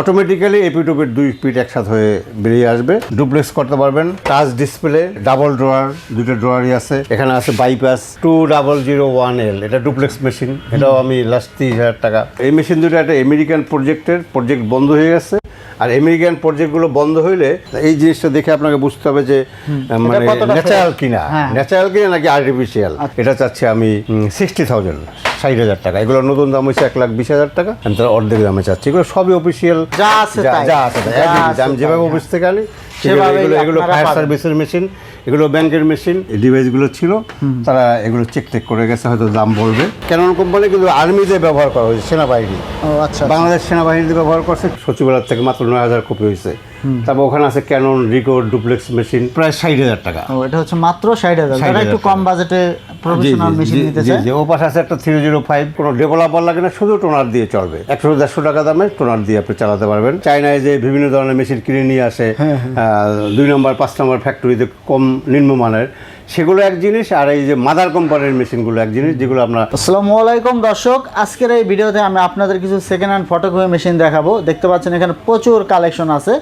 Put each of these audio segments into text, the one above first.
Automatically এপিটোপির দুই পিট একসাথে হয়ে বেরিয়ে আসবে। ডুপ্লেক্স করতে পারবেন। টাচ ডিসপ্লে ডাবল ড্রয়ার দুটো ড্রয়ারই আছে। এখানে আছে bypass two double zero one L এটা ডুপ্লেক্স মেশিন এটাও আমি লাস্ট তিরিশ হাজার টাকা। এই মেশিন দুটো একটা আমেরিকান প্রজেক্টের প্রজেক্ট বন্ধ হয়ে গেছে। আর আমেরিকান প্রজেক্টগুলো বন্ধ হইলে এই জিনিসটা দেখে আপনাকে বুঝতে হবে যে মানে ন্যাচারাল কিনা। ন্যাচারাল কিনা নাকি আর্টিফিশিয়াল এটা চাচ্ছি আমি সিক্সটি থাউজেন্ড ষাট হাজার টাকা। এগুলো নতুন দাম হচ্ছে এক লাখ বিশ হাজার টাকা। আমি তার অর্ধেক দামে চাচ্ছি। এগুলো সবই অফিসিয়াল যা আছে যা আছে আমি যেভাবে অফিস থেকে আনি এগুলো এগুলো ফায়ার সার্ভিসের মেশিন এগুলো ব্যাংকের মেশিন এই ডিভাইসগুলো ছিল। তারা এগুলো চেক টেক করে গেছে হয়তো দাম বলবে। ক্যানন কোম্পানি কিন্তু আর্মিতে ব্যবহার করা হয়েছে সেনাবাহিনী। আচ্ছা। বাংলাদেশ সেনাবাহিনীতে ব্যবহার করছে। সচিবালয় থেকে মাত্র নয় হাজার কপি হয়েছে। তারপর ওখানে আছে ক্যানন রিকো ডুপ্লেক্স মেশিন প্রায় ষাট হাজার টাকা। ও এটা হচ্ছে মাত্র ষাট হাজার। 60,000 যারা একটু কম বাজেটে প্রফেশনাল মেশিন নিতে চায়। ও পাশে আছে একটা থ্রি জিরো ফাইভ কোনো ডেভেলপার লাগে না শুধু টোনার দিয়ে চলবে। একশো দেড়শো টাকা দামে টোনার দিয়ে আপনি চালাতে পারবেন। চায়নায় যে বিভিন্ন ধরনের মেশিন কিনে নিয়ে আসে হ্যাঁ, আহ, দুই নম্বর পাঁচ নম্বর ফ্যাক্টরিতে কম নিম্নমানের। সেগুলো এক জিনিস আর এই যে মাদার কোম্পানির মেশিনগুলো এক জিনিস যেগুলো আমরা আসসালামু আলাইকুম দর্শক আজকের এই ভিডিওতে আমি আপনাদের কিছু সেকেন্ড হ্যান্ড ফটোকপি মেশিন দেখাবো। দেখতে পাচ্ছেন এখানে প্রচুর কালেকশন আছে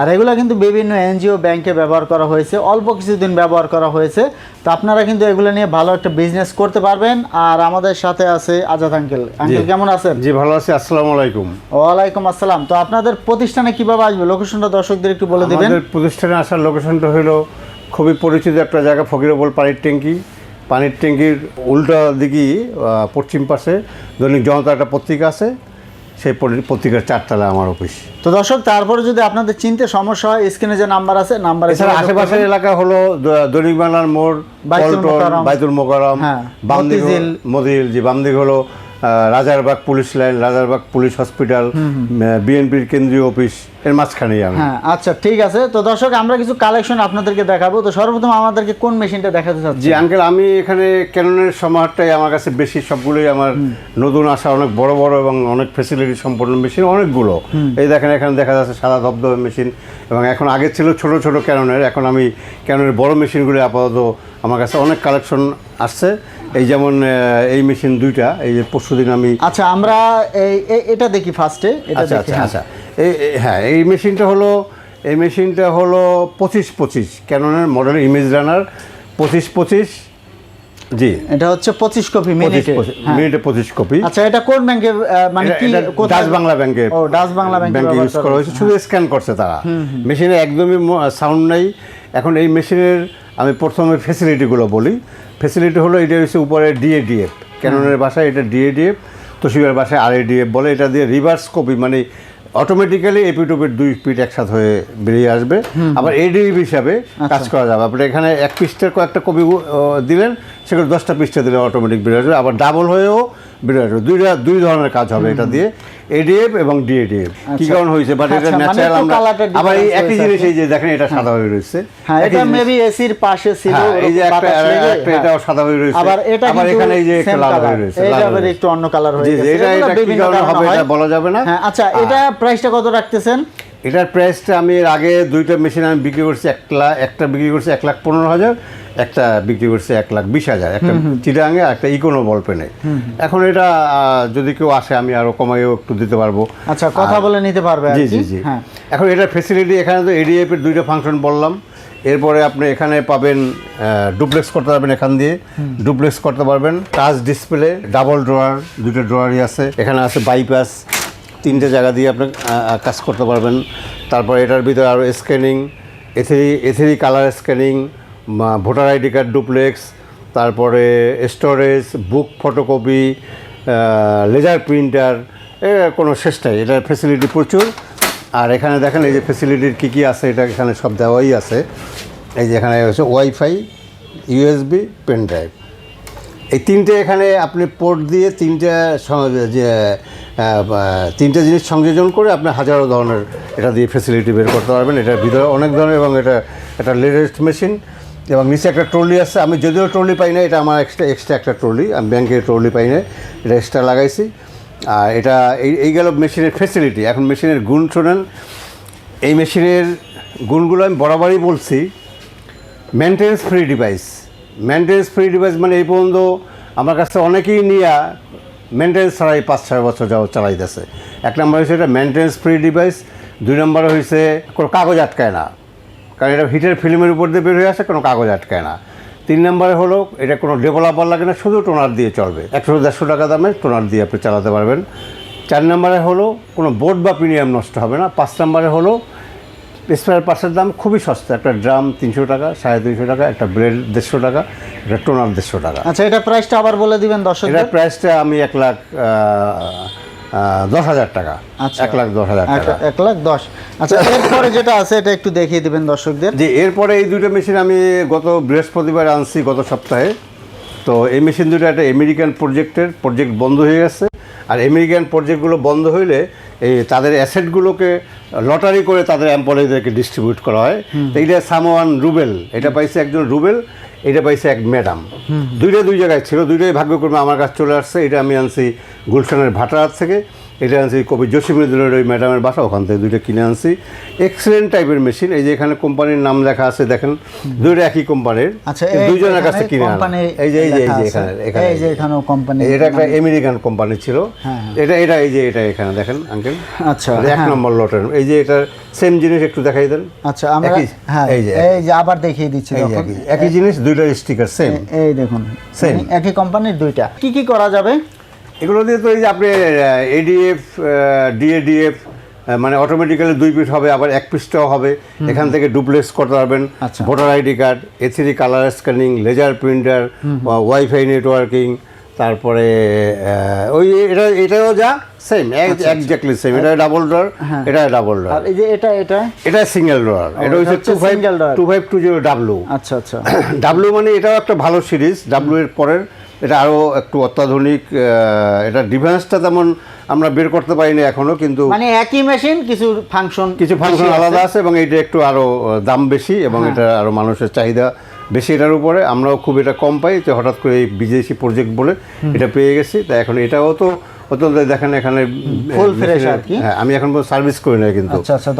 আর এগুলো কিন্তু বিভিন্ন এনজিও ব্যাংকে ব্যবহার করা হয়েছে অল্প কিছুদিন ব্যবহার করা হয়েছে। তো আপনারা কিন্তু এগুলো নিয়ে ভালো একটা বিজনেস করতে পারবেন। আর আমাদের সাথে আছে আজাদ আঙ্কেল আঙ্কেল কেমন আছেন? জি ভালো আছি আসসালামু আলাইকুম। ওয়ালাইকুম আসসালাম। তো আপনাদের প্রতিষ্ঠানে কীভাবে আসবে? লোকেশনটা দর্শকদের একটু বলে দিবেন। আমাদের প্রতিষ্ঠানে আসার লোকেশনটা হলো খুবই পরিচিত একটা জায়গা ফকিরবল পানির ট্যাঙ্কি পানির ট্যাঙ্কির উল্টা দিকেই পশ্চিম পাশে দৈনিক জনতা একটা পত্রিকা আছে সেই পত্রিকার চারতলা আমার অফিস তো দর্শক তারপরে যদি আপনাদের চিনতে সমস্যা হয় স্ক্রিনে যে নাম্বার আছে নাম্বার এছাড়া আশেপাশের এলাকা হলো দৈনিক বাংলার মোড় বাইতুল পল্টন মোকাররম। বাইতুল মোকারম হ্যাঁ, বাম দিক মতিঝিল। হলো- Rajarbagh police line Rajarbagh police hospital বিএনপির কেন্দ্রীয় অফিস এর মাঝখানেই আমি। হ্যাঁ আচ্ছা ঠিক আছে। তো দর্শক আমরা কিছু কালেকশন আপনাদেরকে দেখাবো। তো সর্বপ্রথম আমাদেরকে কোন মেশিনটা দেখাতে চাচ্ছি জি আঙ্কেল আমি এখানে ক্যাননের সমাহারটাই আমার কাছে বেশি সবগুলোই আমার নতুন আসা অনেক বড় বড় এবং অনেক ফেসিলিটি সম্পন্ন মেশিন অনেকগুলো। এই দেখেন এখানে দেখা যাচ্ছে সাদা ধবধবে মেশিন এবং এখন আগে ছিল ছোট ছোট ক্যাননের এখন আমি ক্যাননের বড় মেশিনগুলি আপাতত আমার কাছে অনেক কালেকশন আসছে। এই যেমন এই মেশিন দুইটা এই যে পরশুদিন আমি আচ্ছা আমরা এই এটা দেখি ফার্স্টে এটা আচ্ছা আচ্ছা আচ্ছা। এই হ্যাঁ এই মেশিনটা হলো এই মেশিনটা হলো পঁচিশ পঁচিশ ক্যাননের মডেল ইমেজ রানার পঁচিশ পঁচিশ জি। এটা হচ্ছে পঁচিশ কপি মিনিটে পঁচিশ হ্যাঁ। মিনিটে পঁচিশ কপি। আচ্ছা এটা কোন ব্যাংকে মানে কি ডাচ বাংলা ব্যাংকে ও ডাচ বাংলা ব্যাংকে ইউজ করা হয়েছে শুধু স্ক্যান করছে তারা। মেশিনে একদমই সাউন্ড নাই। এখন এই মেশিনের আমি প্রথমে ফেসিলিটিগুলো বলি। ফেসিলিটি হলো এটা হচ্ছে উপরে ডিএডিএফ ক্যাননের বাসায় এটা ডিএডিএফ তসিবের বাসায় আর এডিএফ বলে। এটা দিয়ে রিভার্স কপি মানে অটোমেটিক্যালি এপিটোপির দুই পিট একসাথে হয়ে বেরিয়ে আসবে। আবার এডিএফ হিসাবে কাজ করা যাবে। আপনি এখানে এক পিস্টের কয়েকটা কপি দিলেন সেগুলো দশটা পৃষ্ঠে দিলে অটোমেটিক বেরিয়ে আসবে আবার ডাবল হয়েও বেরিয়ে আসবে দুইটা দুই ধরনের কাজ হবে এটা দিয়ে এডিএফ এবং ডিএডিএফ কি আচ্ছা। কারণ হয়েছে? বাট এটা আচ্ছা, মানে ন্যাচারাল আমরা আবার এই একই জিনিস এই যে দেখেন এটা সাদা হয়ে রয়েছে। হ্যাঁ এটা। মেবি এসির পাশে ছিল হ্যাঁ, এই যে একটা একটা হ্যাঁ। এটাও সাদা হয়ে রয়েছে। আবার এটা আবার এখানে এই যে একটা লাল হয়ে রয়েছে এটা লাল আবার একটু অন্য কালার হয়ে গেছে। এটা- এটা কি কারণে হবে এটা বলা যাবে না। হ্যাঁ আচ্ছা এটা প্রাইসটা কত রাখতেছেন? এটার প্রাইসটা আমি এর আগে দুইটা মেশিন আমি বিক্রি করছি এক লাখ একটা বিক্রি করছি এক লাখ পনেরো হাজার একটা বিক্রি করছি এক লাখ বিশ হাজার। একটা চিটাঙে একটা ইকোনো বল পেনে এখন এটা যদি কেউ আসে আমি আরও কমাইও একটু দিতে পারব। আচ্ছা কথা বলে নিতে পারবে জি জি জি। হ্যাঁ। এখন এটা ফেসিলিটি এখানে তো এডিএফ এর দুইটা ফাংশন বললাম। এরপরে আপনি এখানে পাবেন ডুপ্লেক্স করতে পারবেন এখান দিয়ে। ডুপ্লেক্স করতে পারবেন। টাচ ডিসপ্লে ডাবল ড্রয়ার দুটো ড্রয়ারই আছে। এখানে আছে বাইপাস তিনটে জায়গা দিয়ে আপনি কাজ করতে পারবেন। তারপর এটার ভিতরে আরও scanning A three A three colour scanning voter ID card duplex তারপরে storage book photocopy laser printer এ, কোনো শেষ নাই। এটার ফেসিলিটি প্রচুর। আর এখানে দেখেন, এই যে ফেসিলিটির কী কী আছে, এটা এখানে সব দেওয়াই আছে। এই যে এখানে হচ্ছে ওয়াইফাই ইউএসবি পেন ড্রাইভ এই তিনটে এখানে আপনি পোর্ট দিয়ে তিনটে যে তিনটে জিনিস সংযোজন করে আপনি হাজারো ধরনের এটা দিয়ে ফেসিলিটি বের করতে পারবেন। এটার ভিতরে অনেক ধরনের এবং এটা একটা লেটেস্ট মেশিন এবং নিচে একটা ট্রলি আছে। আমি যদিও ট্রলি পাই না এটা আমার এক্সট্রা এক্সট্রা একটা ট্রলি আমি ব্যাংকে ট্রলি পাই না এটা এক্সট্রা লাগাইছি। আর এটা, এই এই গেল মেশিনের ফেসিলিটি এখন মেশিনের গুণ শোনেন, এই মেশিনের গুণগুলো আমি বরাবরই বলছি। Maintenance free device maintenance free device মানে এই পর্যন্ত আমার কাছে অনেকেই নিয়ে মেনটেন্স ছাড়াই পাঁচ, ছয় বছর যাও চালাইতেছে এক নম্বর হয়েছে এটা মেনটেন্স ফ্রি ডিভাইস দুই নম্বর হয়েছে কোনো কাগজ আটকায় না। কারণ এটা হিটের ফিল্মের উপর দিয়ে বের হয়ে আসে, কোনো কাগজ আটকায় না। তিন নম্বরে হলো এটা কোনো ডেভেলপার লাগে না, শুধু টোনার দিয়ে চলবে। একশো দেড়শো টাকা দামে টোনার দিয়ে আপনি চালাতে পারবেন। চার নম্বরে হলো কোনো বোর্ড বা প্রিমিয়াম নষ্ট হবে না। পাঁচ নম্বরে হলো স্পেয়ার পার্টসের দাম খুবই সস্তা একটা ড্রাম তিনশো টাকা সাড়ে তিনশো টাকা একটা ব্রেড দেড়শো টাকা একটা টোনার দেড়শো টাকা। আচ্ছা এটা প্রাইসটা আবার বলে দিবেন দর্শক এটার প্রাইসটা আমি এক লাখ দশ হাজার টাকা। আচ্ছা। এক লাখ দশ হাজার টাকা। এক লাখ দশ। আচ্ছা এরপরে যেটা আছে এটা একটু দেখিয়ে দিবেন দর্শকদের। যে এরপরে এই দুটো মেশিন আমি গত বৃহস্পতিবার আনছি গত সপ্তাহে। তো এই মেশিন দুটো একটা আমেরিকান প্রজেক্টের প্রজেক্ট বন্ধ হয়ে গেছে। আর আমেরিকান প্রজেক্টগুলো বন্ধ হইলে এই তাদের অ্যাসেটগুলোকে লটারি করে তাদের এমপ্লয়ীদেরকে ডিস্ট্রিবিউট করা হয়। তো এইটা সামওয়ান রুবেল। এটা পাইছে একজন রুবেল এটা পাইছে এক ম্যাডাম। দুইটা দুই জায়গায় ছিল দুইটাই ভাগ্যক্রমে আমার কাছে চলে আসছে। এটা আমি আনছি গুলশানের ভাটার থেকে। এটা আনছি কবি জসিমুদ্দিনের ওই ম্যাডামের বাসা ওখান থেকে দুইটা কিনে আনছি। এক্সেলেন্ট টাইপের মেশিন এই যে এখানে কোম্পানির নাম লেখা আছে দেখেন দুইটা একই কোম্পানির আচ্ছা দুইজনের কাছে কিনে এই যে এই যে এই যে এখানে এখানে এই যে এখানেও কোম্পানি এটা একটা আমেরিকান কোম্পানি ছিল। হ্যাঁ, এটা এটা এই যে এটা এখানে দেখেন আঙ্কেল আচ্ছা এক হ্যাঁ। নম্বর লটের এই যে এটা সেম জিনিস একটু দেখাই দেন। আচ্ছা আমরা হ্যাঁ এই যে এই যে আবার দেখিয়ে দিচ্ছি একই জিনিস দুইটা স্টিকার সেম এই দেখুন. মানে একই কোম্পানির দুইটা। কি কি করা যাবে? এগুলো দিয়ে তো এই যে আপনি এডিএফ ডিএডিএফ মানে অটোমেটিক্যালি দুই পিস হবে আবার এক পিসটাও হবে। এখান থেকে ডুপ্লেক্স করতে পারবেন। Voter ID card A three colour scanning laser printer wifi networking তারপরে ওই এটা এটাও যা সেম একজাক্টলি সেম এটা ডাবল ডোর এটা ডাবল ডোর আর এই যে এটা এটা? এটা সিঙ্গেল ডোর এটা হচ্ছে two five two five two zero W আচ্ছা আচ্ছা। ডাব্লু মানে এটাও একটা ভালো সিরিজ ডাব্লু এর পরের এটা আরও একটু অত্যাধুনিক এটা ডিফেন্সটা তেমন আমরা বের করতে পারিনি এখনও কিন্তু মানে একই মেশিন কিছু ফাংশন কিছু ফাংশন আলাদা আছে এবং এটা একটু আরও দাম বেশি এবং এটা আরও মানুষের চাহিদা বেশি এটার উপরে। আমরাও খুব এটা কম পাই যে হঠাৎ করে এই বিদেশি প্রজেক্ট বলে এটা পেয়ে গেছি। তাই এখন এটাও তো অত্যন্ত দেখেন এখানে fresh মেশিনের- আর কি? হ্যাঁ আমি এখন সার্ভিস করি না কিন্তু। আচ্ছা, আচ্ছা,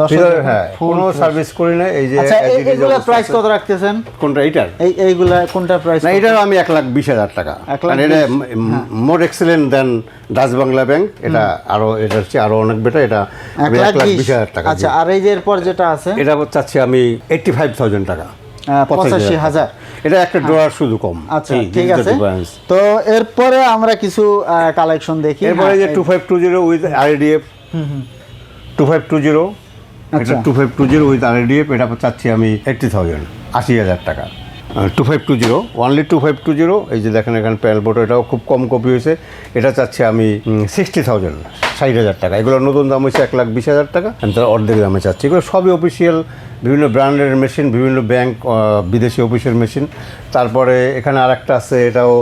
হ্যাঁ কোনো সার্ভিস করি না এই যে আচ্ছা এইগুলা প্রাইস কত রাখতেছেন? কোনটা এইটার? এই এইগুলা কোনটা প্রাইস না এটাও আমি এক লাখ বিশ হাজার টাকা। লাখ কারণ এটা। More excellent than Dutch Bangla bank এটা আরও এটা হচ্ছে আরও অনেক বেটার এটা এক লাখ বিশ। বিশ হাজার টাকা আচ্ছা আর এই যে এরপর যেটা আছে? এটা চাচ্ছি আমি এইটটি ফাইভ থাউজেন্ড টাকা। আহ, পঁচাশি হাজার। এটা একটা ড্রয়ার শুধু কম। আচ্ছা ঠিক আছে। তো এরপরে আমরা কিছু কালেকশন দেখি। এরপরে যে two five two zero with RDF two five two zero আচ্ছা। Two five two zero with RDF এটা চাচ্ছি আমি এইটটি থাউজেন্ড আশি হাজার টাকা। Two five two zero only two five two zero এই যে দেখেন এখানে প্যানেল বোর্ড এটাও খুব কম কপি হয়েছে। এটা চাচ্ছি আমি সিক্সটি থাউজেন্ড ষাট হাজার টাকা। এগুলো নতুন দাম হচ্ছে এক লাখ বিশ হাজার টাকা তার অর্ধেক দামে চাচ্ছি এগুলো সবই অফিসিয়াল বিভিন্ন ব্র্যান্ডের মেশিন বিভিন্ন ব্যাংক বিদেশি অফিসের মেশিন তারপরে এখানে আরেকটা আছে, এটাও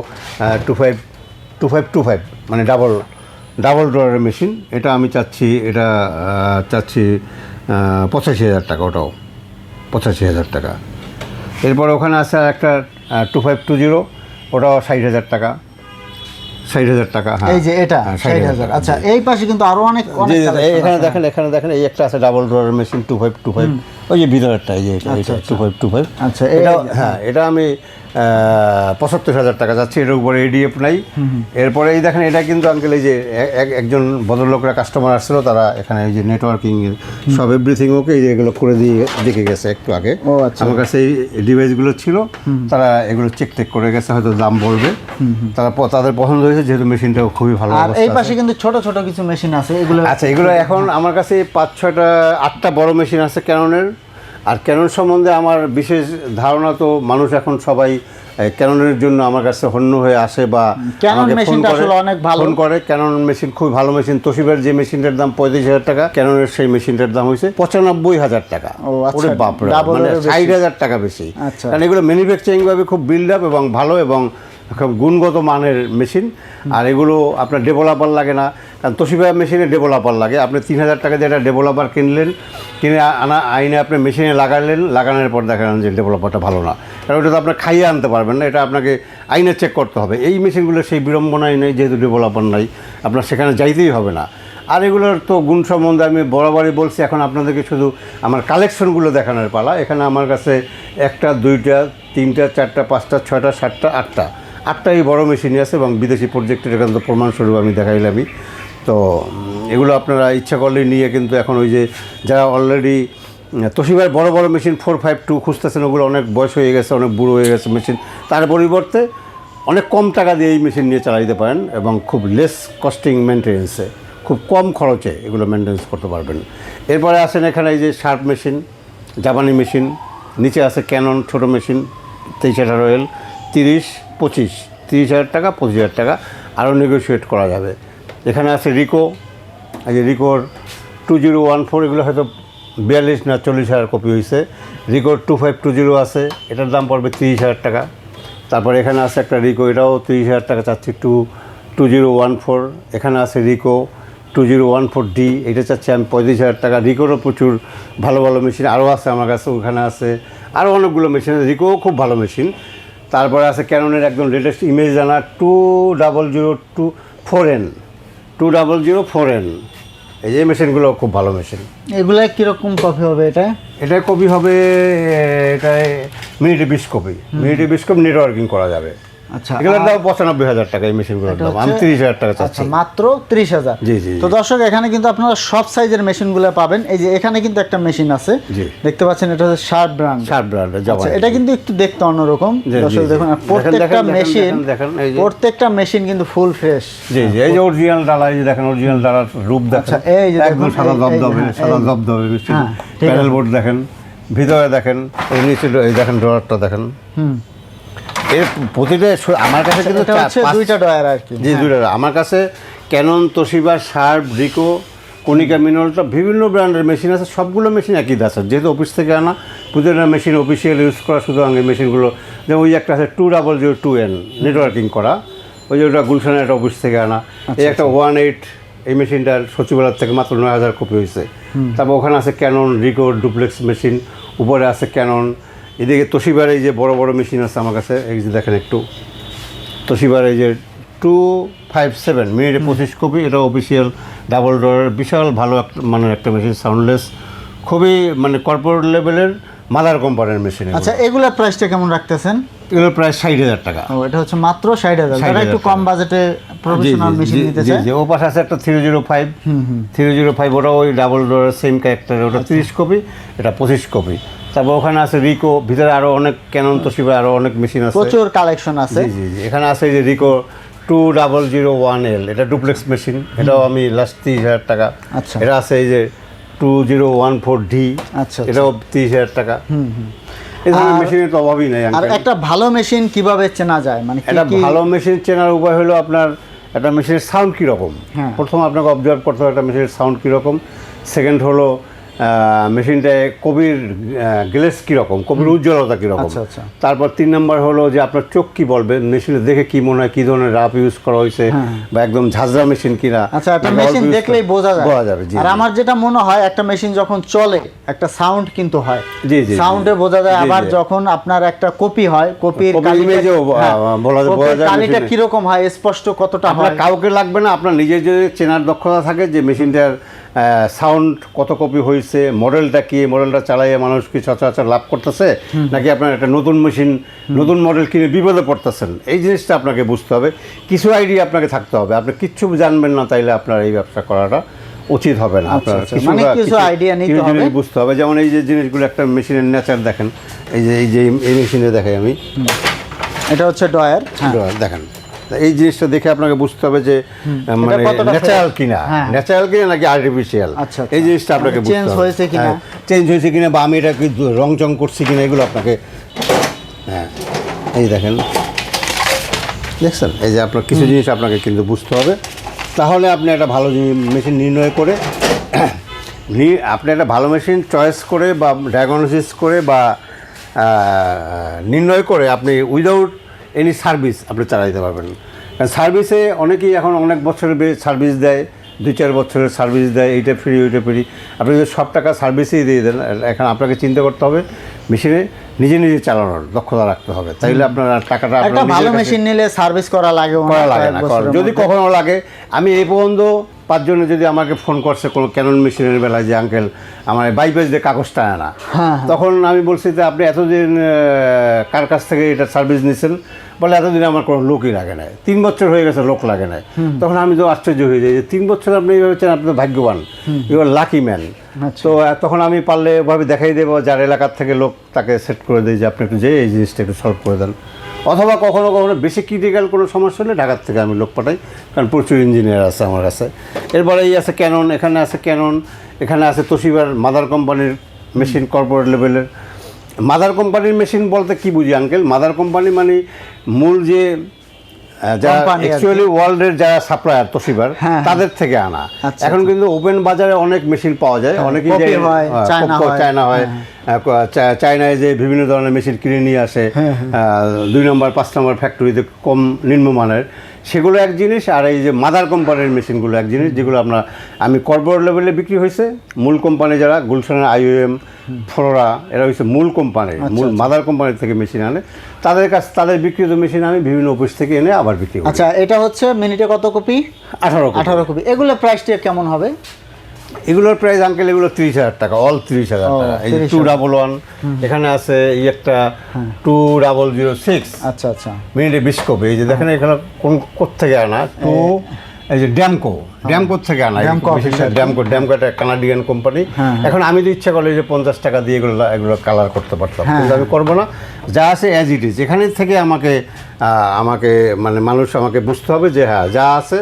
two five two five two five মানে ডাবল ডাবল ড্রয়ারের মেশিন এটা আমি চাচ্ছি, এটা চাচ্ছি পঁচাশি হাজার টাকা ওটাও, পঁচাশি হাজার টাকা। এরপরে ওখানে আছে আর একটা টু ফাইভ টু জিরো ওটাও ষাট হাজার টাকা। ষাট হাজার টাকা হ্যাঁ। এই যে এটা হ্যাঁ, ষাট হাজার। আচ্ছা এই পাশে কিন্তু আরও অনেক এখানে দেখেন এখানে দেখেন এই একটা আছে double drawer machine two five two five. ওই যে ভিতরেরটা এই যে এটা টু ফাইভ টু ফাইভ আচ্ছা, এটা হ্যাঁ এটা আমি পঁচাত্তর হাজার টাকা যাচ্ছি এটার উপরে এডিএফ নাই। এরপরে এই দেখেন এটা কিন্তু আঙ্কেল এই যে এক- একজন ভদ্রলোকরা কাস্টমার আসছিল তারা এখানে এই যে নেটওয়ার্কিং সব এভরিথিং ওকে এই যে এগুলো করে দিয়ে দেখে গেছে একটু আগে। আচ্ছা। আমার কাছে এই ডিভাইসগুলো ছিল তারা এগুলো চেক টেক করে গেছে হয়তো দাম বলবে। তারা তাদের পছন্দ হয়েছে যেহেতু মেশিনটাও খুবই ভালো আর এই পাশে কিন্তু ছোট ছোট কিছু মেশিন আছে এগুলো আচ্ছা এগুলো এখন আমার কাছে পাঁচ ছয়টা আটটা বড় মেশিন আছে ক্যাননের আর ক্যানন সম্বন্ধে আমার বিশেষ ধারণা তো মানুষ এখন সবাই ক্যাননের জন্য আমার কাছে হন্য হয়ে আসে বা অনেক ভালো। ফোন করে। ক্যানন মেশিন খুব ভালো মেশিন। তোশিবের যে মেশিনটার দাম পঁয়ত্রিশ হাজার টাকা ক্যাননের সেই মেশিনটার দাম হয়েছে পঁচানব্বই হাজার টাকা। আচ্ছা, ওরে বাপরে মানে ষাট হাজার টাকা বেশি। আচ্ছা। কারণ এগুলো ম্যানুফ্যাকচারিং ভাবে খুব বিল্ড আপ এবং ভালো এবং খুব গুণগত মানের মেশিন। আর এগুলো আপনার ডেভেলপার লাগে না। কারণ তোশিবা মেশিনে ডেভেলপার লাগে। আপনি তিন হাজার টাকা দিয়ে একটা ডেভেলপার কিনলেন, কিনে আনা, আইনে আপনি মেশিনে লাগালেন, লাগানোর পর দেখালেন যে ডেভেলপারটা ভালো না। কারণ ওটা তো আপনি খাইয়ে আনতে পারবেন না, এটা আপনাকে আইনে চেক করতে হবে। এই মেশিনগুলো সেই বিড়ম্বনাই নেই, যেহেতু ডেভেলপার নাই, আপনার সেখানে যাইতেই হবে না। আর এগুলোর তো গুণ সম্বন্ধে আমি বরাবরই বলছি, এখন আপনাদেরকে শুধু আমার কালেকশনগুলো দেখানোর পালা। এখানে আমার কাছে একটা, দুইটা, তিনটা, চারটা, পাঁচটা, ছয়টা, সাতটা, আটটা। আটটাই বড় মেশিনই আছে এবং বিদেশি প্রজেক্টের এখানে তো প্রমাণস্বরূপ আমি দেখাইলামই। তো, এগুলো আপনারা ইচ্ছা করলে নিয়ে কিন্তু এখন ওই যে যারা অলরেডি তোশিবার বড় বড় মেশিন ফোর ফাইভ টু খুঁজতেছেন, ওগুলো অনেক বয়স হয়ে গেছে, অনেক বুড়ো হয়ে গেছে মেশিন তার পরিবর্তে অনেক কম টাকা দিয়ে এই মেশিন নিয়ে চালাইতে পারেন এবং খুব লেস কস্টিং মেনটেন্সে খুব কম খরচে এগুলো মেনটেন্স করতে পারবেন। এরপরে আছেন এখানে এই যে শার্প মেশিন জাপানি মেশিন নিচে আছে ক্যানন ছোট মেশিন তেইশ হাজার অয়েল তিরিশ, পঁচিশ, তিরিশ হাজার টাকা, পঁচিশ হাজার টাকা, আরও নেগোসিয়েট করা যাবে। এখানে আছে রিকো। এই যে রিকোর টু জিরো ওয়ান ফোর এগুলো হয়তো বিয়াল্লিশ না চল্লিশ হাজার কপি হয়েছে রিকোর টু ফাইভ টু জিরো আছে, এটার দাম পড়বে তিরিশ হাজার টাকা। তারপরে এখানে আছে একটা রিকো, এটাও তিরিশ হাজার টাকা, চাচ্ছি two two zero one four এখানে আছে Ricoh two zero one four D এটা চাচ্ছি আমি পঁয়ত্রিশ হাজার টাকা। রিকোরও প্রচুর ভালো ভালো মেশিন আরও আছে আমার কাছে, ওখানে আছে আরও অনেকগুলো মেশিন আছে। রিকোও খুব ভালো মেশিন তারপরে আছে ক্যাননের একদম লেটেস্ট ইমেজ জানা two double zero two four N two double zero four N. এই যে মেশিনগুলো খুব ভালো মেশিন। এগুলো কীরকম কপি হবে এটা? এটা কপি হবে এটা মিনিটে বিশ কপি। মিনিটে বিশ কপি নেটওয়ার্কিং করা যাবে। আচ্ছা এগুলোর দাম পঁচানব্বই হাজার টাকা এই মেশিনগুলোর দাম। আমি তিরিশ হাজার টাকা আচ্ছা চাচ্ছি। মাত্র ত্রিশ হাজার। জি, জি, তো দর্শক এখানে কিন্তু আপনারা সব সাইজের মেশিনগুলো পাবেন। এই যে এখানে কিন্তু একটা মেশিন আছে। দেখতে পাচ্ছেন এটা হচ্ছে শার্প ব্র্যান্ড শার্প আচ্ছা এটা কিন্তু একটু দেখতে অন্যরকম। জি, জি, দর্শক দেখুন প্রত্যেকটা মেশিন প্রত্যেকটা কিন্তু ফুল ফ্রেশ জি জি এই যে অরিজিনাল ডালা এই যে দেখেন অরিজিনাল ডালার রূপ দেখেন। আচ্ছা, এই যে একদম সাদা দবদবে সাদা দবদবে মেশিন। হ্যাঁ, প্যানেল বোর্ড দেখেন ভিতরে দেখেন নিচে দেখেন ড্রয়ারটা দেখেন। হুম। এর প্রতিটা আমার কাছে কিন্তু হচ্ছে পাঁচ- দুইটা ডয়ার আর কি। জি দুইটা আমার কাছে Canon Toshiba Sharp Ricoh Konica Minolta বিভিন্ন ব্র্যান্ডের মেশিন আছে। সবগুলো মেশিন একই আছে যেহেতু অফিস থেকে আনা প্রতিটা মেশিন অফিসিয়াল ইউজ করা শুধু এই মেশিনগুলো যেমন ওই একটা আছে two double zero two N networking করা। ওই যে ওটা গুলশানের একটা অফিস থেকে আনা। এই একটা ওয়ান এইট এই মেশিনটার সচিবালয় থেকে মাত্র নয় হাজার কপি হয়েছে। তারপর ওখানে আছে ক্যানন রিকো ডুপ্লেক্স মেশিন উপরে আছে ক্যানন এদিকে তোশিবার এই যে বড় বড় মেশিন আছে আমার কাছে এই যে দেখেন একটু। তোশিবার এই যে টু ফাইভ সেভেন মিনিটে পঁচিশ কপি এটা অফিসিয়াল ডাবল ডোরের বিশাল ভালো একটা মানে একটা মেশিন সাউন্ডলেস খুবই মানে কর্পোরেট লেভেলের মাদার কোম্পানির মেশিন আচ্ছা এগুলোর প্রাইসটা কেমন রাখতেছেন? এগুলো প্রায় ষাট হাজার টাকা। ও এটা হচ্ছে মাত্র ষাট হাজার। 60,000 যারা একটু কম বাজেটে প্রফেশনাল মেশিন নিতে চায়? জি ও পাশে আছে একটা three zero five three zero five ওটা ওই ডাবল ডোরের সেম ক্যারেক্টার ওটা আচ্ছা। তিরিশ কপি এটা পঁচিশ কপি। তারপর ওখানে আছে রিকো ভিতরে আরও অনেক ক্যানন তোশিবা আরও অনেক মেশিন আছে। প্রচুর কালেকশন আছে। জি জি এখানে আছে এই যে Ricoh two double zero one L এটা ডুপ্লেক্স মেশিন এটাও আমি লাস্ট তিরিশ হাজার টাকা। আচ্ছা। এটা আছে এই যে two zero one four D আচ্ছা, এটাও তিরিশ হাজার টাকা। এই ধরনের মেশিনের তো অভাবই নেই আর একটা ভালো মেশিন কীভাবে চেনা যায়? মানে একটা ভালো মেশিন চেনার উপায় হলো আপনার একটা মেশিনের সাউন্ড কীরকম। প্রথম আপনাকে অবজার্ভ করতে হবে একটা মেশিনের সাউন্ড কীরকম। সেকেন্ড হলো মেশিনটায় কবির গ্লেস কীরকম কবির উজ্জ্বলতা কীরকম? আচ্ছা, আচ্ছা। তারপর তিন নম্বর হলো যে আপনার চোখ কি বলবে? মেশিনে দেখে কি মনে হয় কী ধরনের রাফ ইউজ করা হয়েছে? বা একদম ঝাঁঝরা মেশিন কিনা? আচ্ছা একটা মেশিন দেখলেই বোঝা যায়। বোঝা যাবে আর আমার যেটা মনে হয় একটা মেশিন যখন চলে একটা সাউন্ড কিন্তু হয়। জি, জি। সাউন্ডে বোঝা যায়। আবার যখন আপনার একটা কপি হয় কপির image-এও, হ্যাঁ, বলা যায়- বোঝা যায় কালিটা। কীরকম হয় স্পষ্ট কতটা হয়? কাউকে লাগবে না আপনার নিজের যদি চেনার দক্ষতা থাকে যে মেশিনটার সাউন্ড কত কপি হয়েছে মডেলটা কি মডেলটা চালাইয়ে মানুষ কি সচরাচর লাভ করতেছে? নাকি আপনার একটা নতুন মেশিন নতুন মডেল কিনে বিপদে পড়তেছেন? এই জিনিসটা আপনাকে বুঝতে হবে। কিছু আইডিয়া আপনাকে থাকতে হবে। আপনি কিচ্ছু জানবেন না তাইলে আপনার এই ব্যবসা করাটা উচিত হবে না। আপনার আচ্ছা, মানে কিছু আইডিয়া নিতে কিছু জিনিস হবে। বুঝতে হবে। যেমন এই যে জিনিসগুলো একটা মেশিনের নেচার দেখেন। এই যে এই যে এই মেশিনে দেখাই আমি। এটা হচ্ছে ডয়ার হ্যাঁ। ডলার দেখেন। এই জিনিসটা দেখে আপনাকে বুঝতে হবে যে মানে ন্যাচারাল কিনা হ্যাঁ। ন্যাচারাল কিনা নাকি আর্টিফিশিয়াল আচ্ছা। এই জিনিসটা আপনাকে মানে বুঝতে change হবে। হয়েছে কিনা? হ্যাঁ, চেঞ্জ হয়েছে কিনা বা আমি এটা কি রং চং করছি কিনা এগুলো আপনাকে হ্যাঁ এই দেখেন দেখছেন এই যে আপনার কিছু জিনিস আপনাকে কিন্তু বুঝতে হবে তাহলে আপনি একটা ভালো মেশিন নির্ণয় করে আপনি একটা ভালো মেশিন চয়েস করে বা ডায়াগনোসিস করে বা নির্ণয় করে আপনি উইদাউট এনি সার্ভিস আপনি চালাইতে পারবেন। সার্ভিসে অনেকেই এখন অনেক বছরের সার্ভিস দেয়, দুই চার বছরের সার্ভিস দেয়, এইটা ফ্রি ওইটা ফ্রি আপনি যদি সব টাকা সার্ভিসেই দিয়ে দেন, এখন আপনাকে চিন্তা করতে হবে মেশিনে নিজে নিজে চালানোর দক্ষতা রাখতে হবে। তাইলে আপনার টাকাটা একটা ভালো মেশিন নিলে সার্ভিস করা লাগে করা লাগে না যদি কখনো লাগে আমি এই পর্যন্ত পাঁচজনে যদি আমাকে ফোন করছে কোনো ক্যানন মেশিনের বেলায় যে আঙ্কেল আমার বাইপাস দিয়ে কাগজটা আনা হ্যাঁ, তখন আমি বলছি যে আপনি এতদিন কার কাছ থেকে এটা সার্ভিস নিছেন? বলে এতদিন আমার কোনো লোকই লাগে না তিন বছর হয়ে গেছে লোক লাগে না তখন আমি তো আশ্চর্য হয়ে যাই যে তিন বছর আপনি এইভাবে চান আপনি তো ভাগ্যবান। You are lucky man. তো তখন আমি পারলে ওভাবে দেখাই দেবো যার এলাকার থেকে লোক তাকে সেট করে দিই যে আপনি একটু যে এই জিনিসটা একটু সলভ করে দেন। অথবা কখনো কখনো বেশি ক্রিটিক্যাল কোনো সমস্যা হলে ঢাকার থেকে আমি লোক পাঠাই কারণ প্রচুর ইঞ্জিনিয়ার আছে আমার কাছে। এরপরে এই আছে ক্যানন এখানে আছে ক্যানন এখানে আছে তোশিবার মাদার কোম্পানির মেশিন কর্পোরেট লেভেলের মাদার কোম্পানির মেশিন বলতে কি বুঝি আঙ্কেল মাদার কোম্পানি মানে মূল যে যারা। অ্যাকচুয়ালি ওয়ার্ল্ডের যারা সাপ্লায়ার তোশিবার হ্যাঁ, তাদের থেকে আনা। আচ্ছা, এখন কিন্তু ওপেন বাজারে অনেক মেশিন পাওয়া যায়। অনেকেই হয়, হ্যাঁ, চায়না হয়। হয়। চায়নায় যে বিভিন্ন ধরনের মেশিন কিনে নিয়ে আসে হ্যাঁ, দুই নম্বর পাঁচ নম্বর ফ্যাক্টরিতে কম নিম্নমানের। সেগুলো এক জিনিস আর এই যে মাদার কোম্পানির মেশিনগুলো এক জিনিস যেগুলো আপনার আমি কর্পোরেট লেভেলে বিক্রি হয়েছে। মূল কোম্পানি যারা গুলশানের আইওএম ফ্লোরা এরা হচ্ছে মূল কোম্পানি মূল মাদার কোম্পানি থেকে মেশিন আনে। তাদের কাছ তাদের বিক্রিত মেশিন আমি বিভিন্ন অফিস থেকে এনে আবার বিক্রি আচ্ছা এটা হচ্ছে মিনিটে কত কপি? আঠারো আঠারো কপি। এগুলো প্রাইসটা কেমন হবে? এগুলোর প্রাইস আঙ্কেল এগুলো তিরিশ হাজার টাকা অল তিরিশ হাজার টাকা। এই টু ডাবল ওয়ান এখানে আছে এই একটা টু ডাবল জিরো সিক্স আচ্ছা আচ্ছা। মিনিটে বিশ কপি এই যে দেখেন এখানে কোন কোথেকে আনা? টু এই যে ড্যামকো ড্যামকো থেকে আনা। ড্যামকো ড্যামকো একটা কানাডিয়ান কোম্পানি হ্যাঁ, এখন আমি তো ইচ্ছা করলে যে পঞ্চাশ টাকা দিয়ে এগুলো এগুলো কালার করতে পারতাম। হ্যাঁ, কিন্তু আমি করব না। যা আছে অ্যাজ ইট ইজ এখানে থেকে আমাকে আমাকে মানে মানুষ আমাকে বুঝতে হবে যে হ্যাঁ যা আছে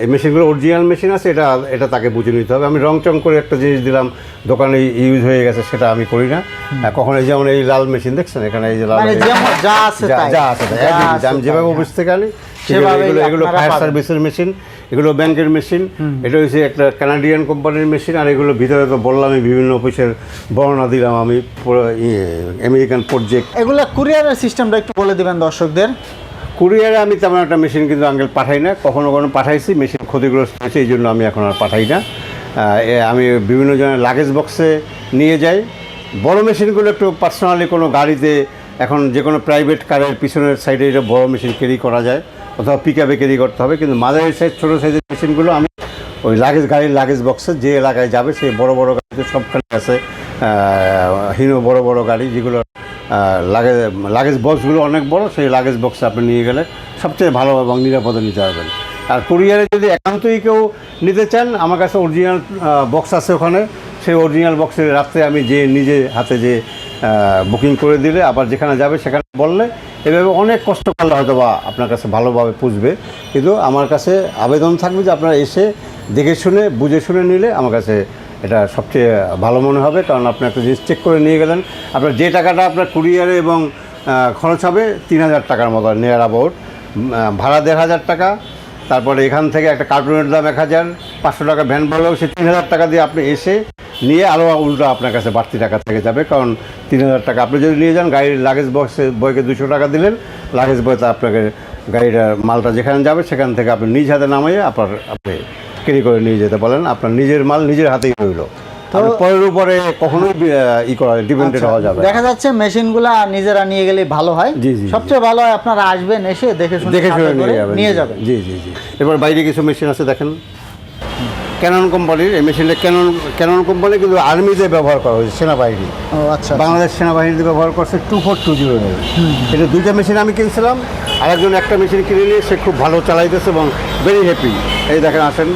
এই মেশিনগুলো অরিজিনাল মেশিন আছে এটা এটা তাকে বুঝে নিতে হবে। আমি রং চং করে একটা জিনিস দিলাম দোকানে ইউজ হয়ে গেছে সেটা আমি করি না। কখনো এই যেমন এই লাল মেশিন দেখছেন এখানে এই যে লাল মানে যা আছে যা- আছে আমি যেভাবে। অফিস থেকে আনি এগুলো এগুলো ফায়ার সার্ভিসের মেশিন এগুলো ব্যাংকের মেশিন এটা হচ্ছে একটা কানাডিয়ান কোম্পানির মেশিন আর এগুলো ভিতরে তো বললামই বিভিন্ন অফিসের বর্ণনা দিলাম আমি ইয়ে, আমেরিকান প্রজেক্ট এগুলো কুরিয়ারের সিস্টেমটা একটু বলে দিবেন দর্শকদের। কুরিয়ারে আমি তেমন একটা মেশিন কিন্তু আঙ্কেল পাঠাই না। কখনো কখনো পাঠাইছি মেশিন ক্ষতিগ্রস্ত হয়েছে, এই জন্য আমি এখন আর পাঠাই না। আমি বিভিন্ন জনের লাগেজ বক্সে নিয়ে যাই। বড় মেশিনগুলো একটু পার্সোনালি কোনো গাড়িতে, এখন যে কোনো প্রাইভেট কারের পিছনের সাইডে এটা বড় মেশিন ক্যারি করা যায়, অথবা পিক আপে ক্যারি করতে হবে। কিন্তু মাঝারি সাইজ ছোটো সাইজের মেশিনগুলো আমি ওই লাগেজ গাড়ির লাগেজ বক্সে যে এলাকায় যাবে সেই বড় বড় গাড়িতে সবখানে আছে। হিনো বড় বড় গাড়ি যেগুলো লাগেজ লাগেজ বক্সগুলো অনেক বড়, সেই লাগেজ বক্সে আপনি নিয়ে গেলে সবচেয়ে ভালো এবং নিরাপদে নিতে পারবেন। আর কুরিয়ারে যদি একান্তই কেউ নিতে চান, আমার কাছে অরিজিনাল বক্স আছে ওখানে। সেই অরিজিনাল বক্সে রাত্রে আমি যে নিজে হাতে যে বুকিং করে দিলে, আবার যেখানে যাবে সেখানে বললে, এভাবে অনেক কষ্ট করলে হয়তো বা আপনার কাছে ভালোভাবে পুষবে। কিন্তু আমার কাছে আবেদন থাকবে যে আপনারা এসে দেখে শুনে, বুঝে শুনে নিলে আমার কাছে এটা সবচেয়ে ভালো মনে হবে, কারণ আপনি একটা জিনিস চেক করে নিয়ে গেলেন। আপনার যে টাকাটা আপনার কুরিয়ারে এবং খরচ হবে, তিন হাজার টাকার মতো নিয়ার অ্যাবাউট ভাড়া দেড় হাজার টাকা, তারপরে এখান থেকে একটা কার্টুনের দাম এক হাজার, পাঁচশো টাকা ভ্যান ভাড়াও সে তিন হাজার টাকা দিয়ে আপনি এসে নিয়ে আরও উল্টো আপনার কাছে বাড়তি টাকা থেকে যাবে, কারণ তিন হাজার টাকা আপনি যদি নিয়ে যান, গাড়ির লাগেজ বক্সে বইকে দুশো টাকা দিলেন লাগেজ বইতে আপনাকে গাড়িটা মালটা যেখানে যাবে, সেখান থেকে আপনি নিজ হাতে নামাইয়ে আপনার, আপনি ক্যারি করে নিয়ে যেতে পারেন আপনার নিজের মাল নিজের হাতেই রইল। পরের উপরে কখনোই ই করা ডিপেন্ডেড হওয়া যাবে দেখা যাচ্ছে মেশিনগুলা নিজেরা নিয়ে গেলে ভালো হয়। সবচেয়ে ভালো হয় আপনারা আসবেন এসে দেখে শুনে দেখে শুনে নিয়ে যাবেন। নিয়ে যাবেন। জি জি জি। এবার বাইরে কিছু মেশিন আছে দেখেন। ক্যানন কোম্পানির এই মেশিনটা ক্যানন ক্যানন কোম্পানি কিন্তু আর্মিতে ব্যবহার করা হয়েছে সেনাবাহিনী। আচ্ছা। বাংলাদেশ সেনাবাহিনীতে ব্যবহার করছে টু ফোর টু জিরো এটা দুইটা মেশিন আমি কিনছিলাম আরেকজন একটা মেশিন কিনে নিয়ে সে খুব ভালো চালাইতেছে এবং ভেরি হ্যাপি এই দেখেন আসেন।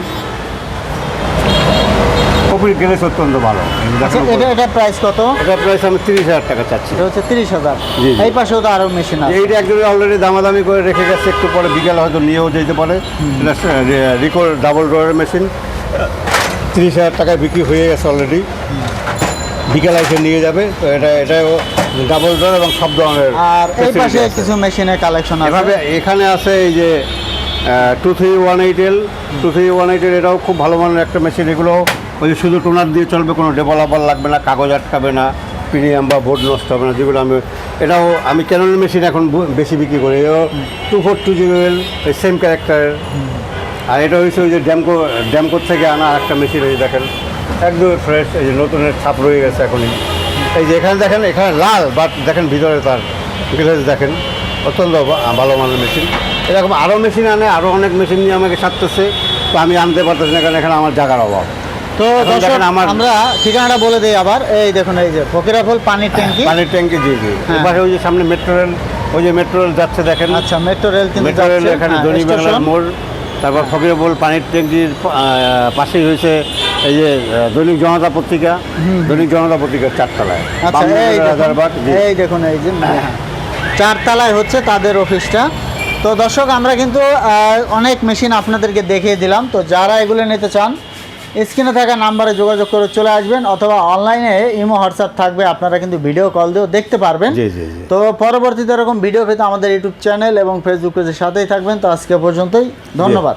কপির গ্যারেজ অত্যন্ত ভালো। আচ্ছা, এটা এটা প্রাইস কত? এটা প্রাইস আমি তিরিশ হাজার টাকা চাচ্ছি। এটা হচ্ছে তিরিশ হাজার। এই পাশেও তো আরও মেশিন আছে। এইটা একজন অলরেডি দামাদামি করে রেখে গেছে একটু পরে বিকেলে হয়তো নিয়েও যেতে পারে। এটা রিকোর ডাবল ডোরের মেশিন তিরিশ হাজার টাকায় বিক্রি হয়ে গেছে অলরেডি বিকেলে এসে নিয়ে যাবে। তো এটা এটাও ডাবল ডোর এবং সব ধরনের আর এই পাশে কিছু মেশিনের কালেকশন এভাবে এখানে আছে এই যে two three one eight L two three one eight L এটাও খুব ভালো মানের একটা মেশিন এগুলো ওই যে শুধু টোনার দিয়ে চলবে, কোনো ডেভেলপার লাগবে না, কাগজ আটকাবে না প্রিমিয়াম বা বোর্ড নষ্ট হবে না, যেগুলো আমি এটাও আমি ক্যানন মেশিন এখন বেশি বিক্রি করি। Two four two zero L same ক্যারেক্টারের আর এটা হচ্ছে ওই যে ড্যামকো ড্যামকোর থেকে আনা একটা মেশিন এই দেখেন একদম ফ্রেশ এই যে নতুনের ছাপ রয়ে গেছে এখনই। এই যে এখানে দেখেন, এখানে লাল বাট দেখেন ভিতরে তার গ্লেজ দেখেন, অত্যন্ত ভালো মানের মেশিন এরকম আরও মেশিন আনে আরও অনেক মেশিন নিয়ে আমাকে সারতেছে, তো আমি আনতে পারতেছি না, কারণ এখানে আমার জায়গার অভাব। তো দর্শক আমরা ঠিকানাটা বলে দিই আবার। এই দেখুন এই যে ফকিরাফুল পানির ট্যাঙ্কি। পানির ট্যাঙ্কি জি জি। হ্যাঁ। এবারে ওই যে সামনে মেট্রো রেল ওই যে মেট্রো রেল যাচ্ছে দেখেন। আচ্ছা মেট্রো রেল কিন্তু মেট্রো রেল এখানে হ্যাঁ, দৈনিক বাংলার মোড়। তারপর ফকিরবল পানির ট্যাঙ্কির পাশেই হয়েছে এই যে দৈনিক জনতা পত্রিকা। দৈনিক জনতা পত্রিকার চারতলায়। আচ্ছা এই দেখুন, এই যে হ্যাঁ। চারতলায় হচ্ছে তাদের অফিসটা। তো দর্শক আমরা কিন্তু অনেক মেশিন আপনাদেরকে দেখিয়ে দিলাম। তো যারা এগুলো নিতে চান স্ক্রিনে থাকা নাম্বারে যোগাযোগ করে চলে আসবেন অথবা অনলাইনে ইমো হোয়াটসঅ্যাপ থাকবে আপনারা কিন্তু ভিডিও কল দিয়েও দেখতে পারবেন। তো পরবর্তীতে এরকম ভিডিও পেতে আমাদের ইউটিউব চ্যানেল এবং ফেসবুক পেজের সাথেই থাকবেন। তো আজকে পর্যন্তই ধন্যবাদ।